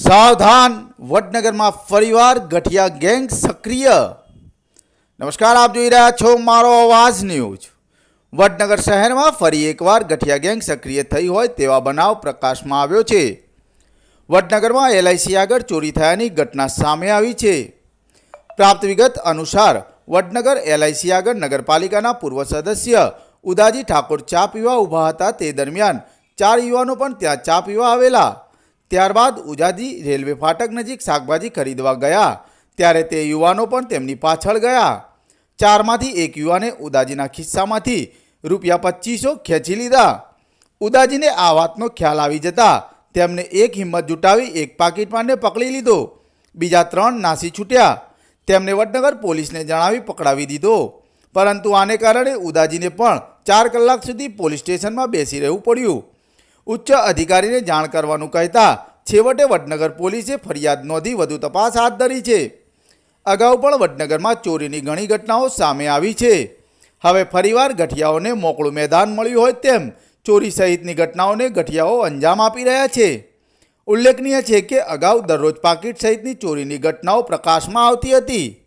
સાવધાન વડનગરમાં ફરીવાર ગઠિયા ગેંગ સક્રિય. નમસ્કાર, આપ જોઈ રહ્યા છો મારો અવાજ ન્યૂઝ. વડનગર શહેરમાં ફરી એકવાર ગઠિયા ગેંગ સક્રિય થઈ હોય તેવા બનાવ પ્રકાશમાં આવ્યો છે. વડનગરમાં એલઆઈસી આગળ ચોરી થયાની ઘટના સામે આવી છે. પ્રાપ્ત વિગત અનુસાર, વડનગર એલઆઈસી આગળ નગરપાલિકાના પૂર્વ સદસ્ય ઉદાજી ઠાકોર ચા પીવા ઊભા હતા. તે દરમિયાન ચાર યુવાનો પણ ત્યાં ચા પીવા આવેલા. ત્યારબાદ ઉજાજી રેલવે ફાટક નજીક શાકભાજી ખરીદવા ગયા. ત્યારે તે યુવાનો પણ તેમની પાછળ ગયા. ચારમાંથી એક યુવાને ઉદાજીના ખિસ્સામાંથી રૂપિયા પચીસો ખેંચી લીધા. ઉદાજીને આ વાતનો ખ્યાલ આવી જતા તેમને એક હિંમત જુટાવી એક પાકીટમાનને પકડી લીધો. બીજા ત્રણ નાસી છૂટ્યા. તેમને વડનગર પોલીસને જણાવી પકડાવી દીધો. પરંતુ આને કારણે ઉદાજીને પણ ચાર કલાક સુધી પોલીસ સ્ટેશનમાં બેસી રહેવું પડ્યું. ઉચ્ચ અધિકારીને જાણ કરવાનું કહેતા છેવટે વડનગર પોલીસે ફરિયાદ નોંધી વધુ તપાસ હાથ ધરી છે. અગાઉ પણ વડનગરમાં ચોરીની ઘણી ઘટનાઓ સામે આવી છે. હવે ફરીવાર ગઠિયાઓને મોકળું મેદાન મળ્યું હોય તેમ ચોરી સહિતની ઘટનાઓને ગઠિયાઓ અંજામ આપી રહ્યા છે. ઉલ્લેખનીય છે કે અગાઉ દરરોજ પાકીટ સહિતની ચોરીની ઘટનાઓ પ્રકાશમાં આવતી હતી.